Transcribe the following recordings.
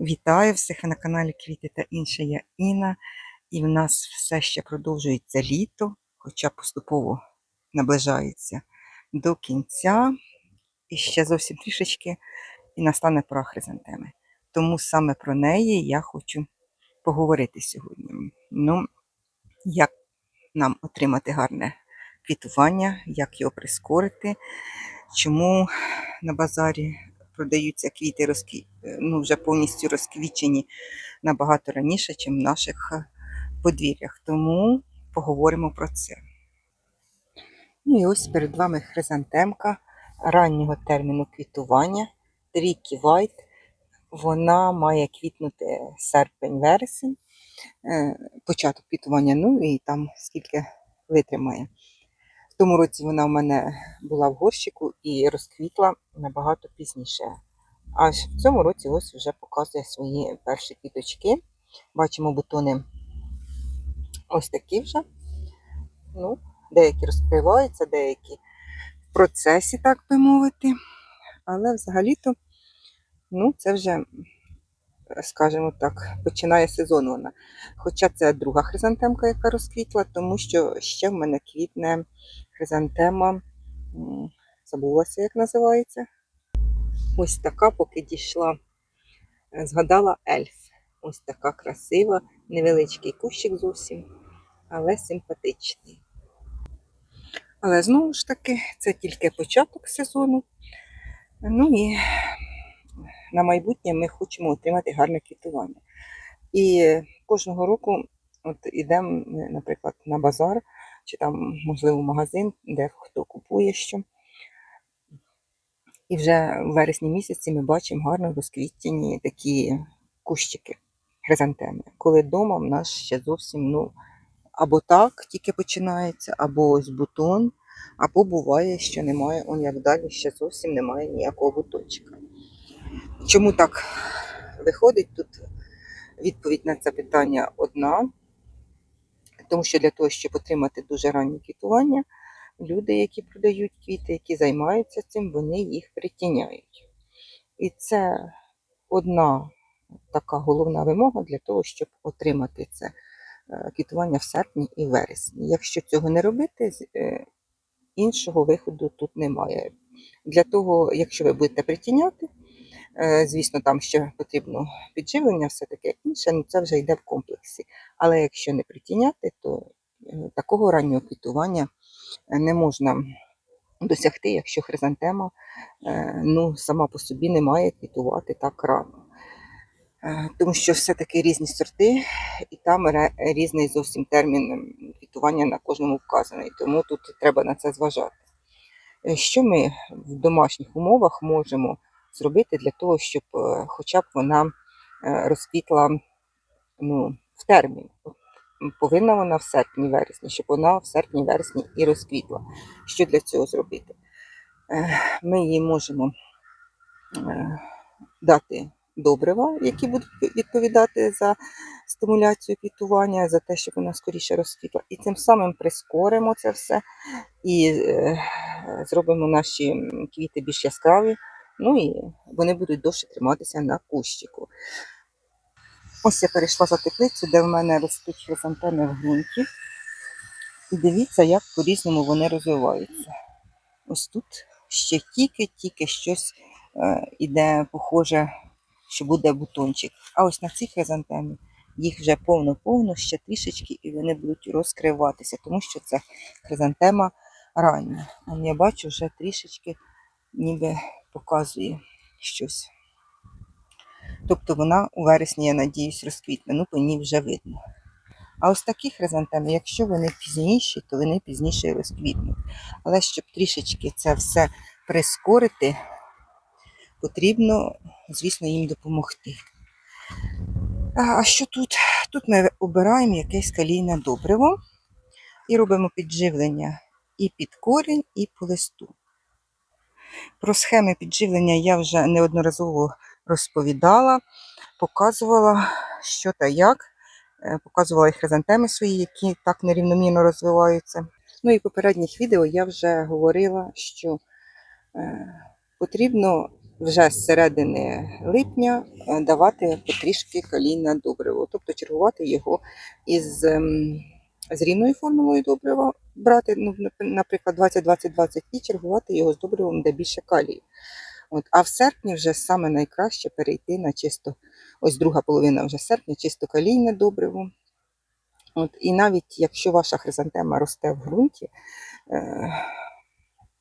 Вітаю всіх на каналі Квіти та інше. Я Інна. І в нас все ще продовжується літо, хоча поступово наближається до кінця. І ще зовсім трішечки і настане пора хризантеми. Тому саме про неї я хочу поговорити сьогодні. Ну, як нам отримати гарне квітування, як його прискорити, чому на базарі продаються квіти розкві... ну, вже повністю розквічені набагато раніше, ніж в наших е, подвір'ях. Тому поговоримо про це. Ну і ось перед вами хризантемка раннього терміну квітування Трікі Вайт. Вона має квітнути серпень-вересень, е, початок квітування, ну і там скільки витримає. В тому році вона в мене була в горщику і розквітла набагато пізніше. А в цьому році ось вже показує свої перші квіточки. Бачимо бутони ось такі вже. Ну, Деякі розкриваються, деякі в процесі, так би мовити. Але взагалі-то, ну, це вже, скажімо так, починає сезон вона. Хоча це друга хризантемка, яка розквітла, тому що ще в мене квітне хризантема, забулася, як називається. Ось така, поки дійшла, е, згадала ельф. Ось така красива, невеличкий кущик зовсім, але симпатичний. Але знову ж таки, це тільки початок сезону. Ну і на майбутнє ми хочемо отримати гарне квітування. І кожного року от ідемо, наприклад, на базар, чи там, можливо, магазин, де хто купує що. І вже в вересні місяці ми бачимо гарно розквітні такі кущики хризантеми. Коли вдома в нас ще зовсім, ну, або так тільки починається, або ось бутон, або буває, що немає, он як далі ще зовсім немає ніякого бутончика. Чому так виходить? Тут відповідь на це питання одна. Тому що для того, щоб отримати дуже раннє квітування, люди, які продають квіти, які займаються цим, вони їх притіняють. І це одна така головна вимога для того, щоб отримати це е, квітування в серпні і вересні. Якщо цього не робити, е, іншого виходу тут немає. Для того, якщо ви будете притіняти, звісно, там ще потрібно підживлення, все таке інше, ну це вже йде в комплексі. Але якщо не притіняти, то е, такого раннього квітування е, не можна досягти, якщо хризантема е, ну, сама по собі не має квітувати так рано. Е, Тому що все-таки різні сорти, і там різний зовсім термін квітування на кожному вказаний, тому тут треба на це зважати. Е, Що ми в домашніх умовах можемо зробити для того, щоб е, хоча б вона е, розквітла ну, в термін? Повинна вона в серпні-вересні, щоб вона в серпні-вересні і розквітла. Що для цього зробити? Е, Ми їй можемо дати добрива, які будуть відповідати за стимуляцію квітування, за те, щоб вона скоріше розквітла. І цим самим прискоримо це все і зробимо наші квіти більш яскраві. Ну і вони будуть довше триматися на кущику. Ось я перейшла за теплицю, де в мене ростуть хризантеми в ґрунті. І дивіться, як по-різному вони розвиваються. Ось тут ще тільки-тільки щось е, іде похоже, що буде бутончик. А ось на цих хризантемі їх вже повно-повно, ще трішечки, і вони будуть розкриватися, тому що це хризантема рання. Я бачу, вже трішечки ніби показує щось. Тобто вона у вересні, я надіюсь, розквітне, ну по ній вже видно. А ось такі хризантеми, якщо вони пізніші, то вони пізніше розквітнуть. Але щоб трішечки це все прискорити, потрібно, звісно, їм допомогти. А що тут? Тут ми обираємо якесь калійне добриво і робимо підживлення і під корінь, і по листу. Про схеми підживлення я вже неодноразово розповідала, показувала, що та як. Е, Показувала і хризантеми свої, які так нерівномірно розвиваються. Ну і в попередніх відео я вже говорила, що е, потрібно вже з середини липня е, давати потрішки калійне добриво, тобто чергувати його із ем, з рівною формулою добрива, брати, ну, наприклад, 20-20-20 і чергувати його з добривом, де більше калію. От, а в серпні вже саме найкраще перейти на чисто, ось друга половина вже серпня, чисто калійне добриво. От, і навіть якщо ваша хризантема росте в ґрунті, е,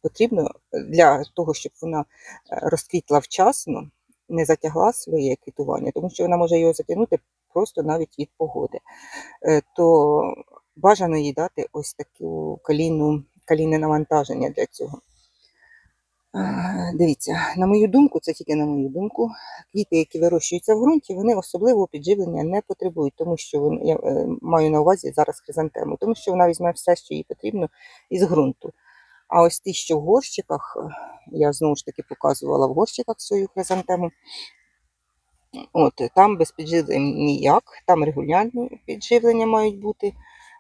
потрібно для того, щоб вона е, розквітла вчасно, не затягла своє квітування, тому що вона може його затягнути просто навіть від погоди, е, то бажано їй дати ось таку калійну, калійне навантаження для цього. Дивіться, на мою думку, це тільки на мою думку, квіти, які вирощуються в ґрунті, вони особливого підживлення не потребують, тому що вони, я е, маю на увазі зараз хризантему, тому що вона візьме все, що їй потрібно із ґрунту. А ось ті, що в горщиках, е, я знову ж таки показувала в горщиках свою хризантему. От, там без підживлення ніяк, там регулярні підживлення мають бути.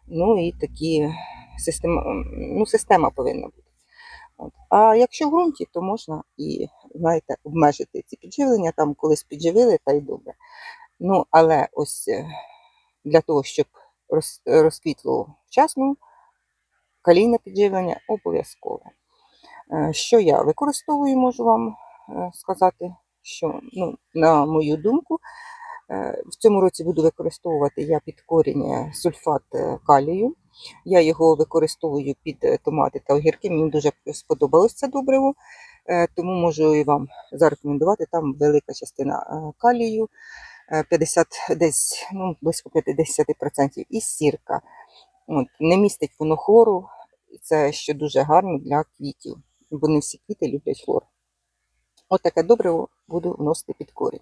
Ну і такі система, ну, система повинна бути. От. А якщо в ґрунті, то можна і знаєте, обмежити ці підживлення, там колись підживили, та й добре. Ну, але ось е, для того, щоб роз, розквітло вчасно, калійне підживлення обов'язкове. Е, Що я використовую, можу вам е, сказати, що, ну, на мою думку, в цьому році буду використовувати я під корінь е, сульфат е, калію. Я його використовую під е, томати та огірки. Мені дуже сподобалось це добриво, е, тому можу і вам зарекомендувати. Там велика частина е, калію, е, 50, десь ну, близько 50% і сірка. От, не містить воно хлору, це що дуже гарно для квітів, бо не всі квіти люблять хлор. От таке добриво буду вносити під корінь.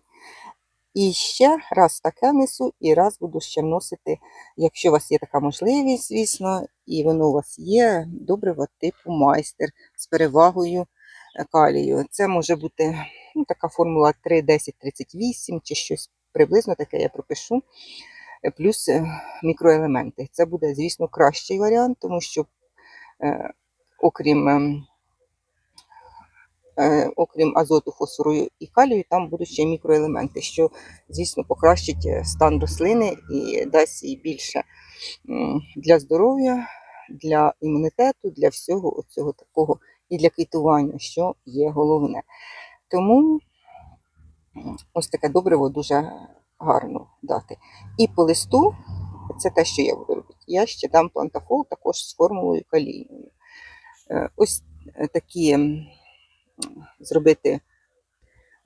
І ще раз таке несу, і раз буду ще вносити, якщо у вас є така можливість, звісно, і воно у вас є, добриво типу майстер з перевагою е, калію. Це може бути ну, така формула 3, 10, 38 чи щось приблизно таке я пропишу. Е, Плюс е, мікроелементи. Це буде, звісно, кращий варіант, тому що, е, окрім ем, окрім азоту, фосфору і калію, там будуть ще мікроелементи, що, звісно, покращить е, стан рослини і дасть їй більше для здоров'я, для імунітету, для всього цього такого і для квітування, що є головне. Тому ось таке добриво дуже гарно дати. І по листу, це те, що я буду робити. Я ще дам плантафол також з формулою калійною. Е, Ось е, такі зробити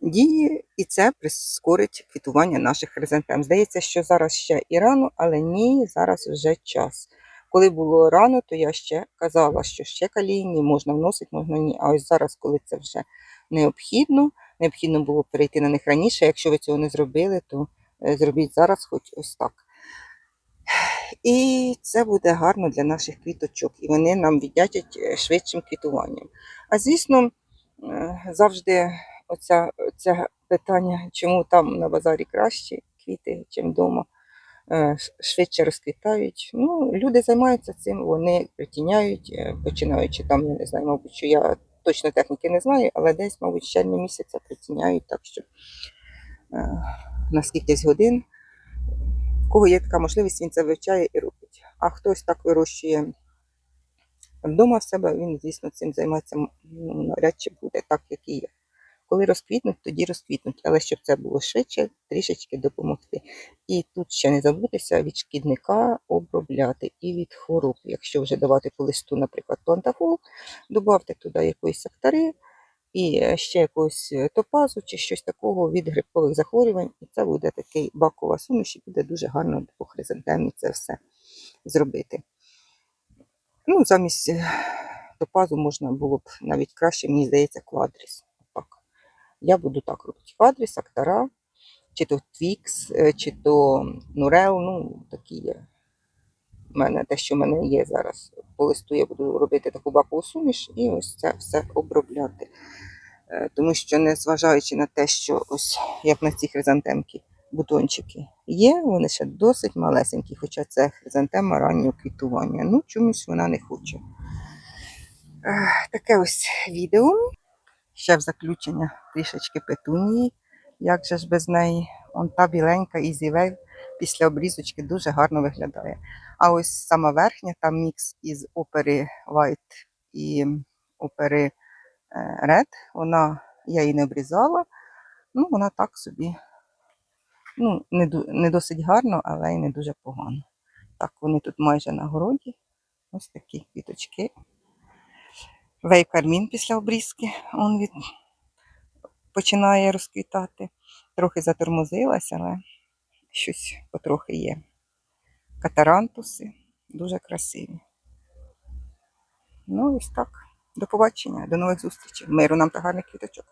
дії, і це прискорить квітування наших хризантем. Здається, що зараз ще і рано, але ні, зараз вже час. Коли було рано, то я ще казала, що ще калійні можна вносити, можна ні. А ось зараз, коли це вже необхідно, необхідно було перейти на них раніше. Якщо ви цього не зробили, то е, зробіть зараз, хоч ось так. І це буде гарно для наших квіточок, і вони нам віддячать е, швидшим квітуванням. А звісно, завжди оця, оце питання, чому там на базарі кращі квіти, чим вдома, е, швидше розквітають. Ну, люди займаються цим, вони притіняють, е, починаючи там, я не знаю, мабуть, що я точно техніки не знаю, але десь, мабуть, з червня місяця притіняють, так що е, на скількись годин. У кого є така можливість, він це вивчає і робить. А хтось так вирощує вдома в себе, він, звісно, цим займається ну, навряд чи буде так, як і я. Коли розквітнуть, тоді розквітнуть, але щоб це було швидше, трішечки допомогти. І тут ще не забутися від шкідника обробляти і від хвороб. Якщо вже давати по листу, наприклад, плантафол, додавте туди якоїсь сектори і е, ще якогось е, топазу чи щось такого від грибкових захворювань. І це буде такий бакова суміш, і буде дуже гарно по хризантемі це все зробити. Ну, замість е, топазу можна було б навіть краще, мені здається, квадріс. Так. Я буду так робити. Квадріс, актара, чи то твікс, е, чи то нурел, ну, такі є. У мене те, що в мене є зараз по листу, я буду робити таку бакову суміш і ось це все обробляти. Е, Тому що, незважаючи на те, що ось як на ці хризантемки бутончики є, вони ще досить малесенькі, хоча це хризантема раннього квітування. Ну, чомусь вона не хоче. Таке ось відео. Ще в заключення трішечки петунії. Як же ж без неї? Он та біленька Ізівель після обрізочки дуже гарно виглядає. А ось сама верхня, там мікс із опери White і опери е, Red. Вона, я її не обрізала. Ну, вона так собі. Ну, не, не досить гарно, але й не дуже погано. Так, вони тут майже на городі. Ось такі квіточки. Вейкармін після обрізки. Он від... починає розквітати. Трохи затормозилась, але щось потрохи є. Катарантуси дуже красиві. Ну, ось так. До побачення, до нових зустрічей. Миру нам та гарних квіточок.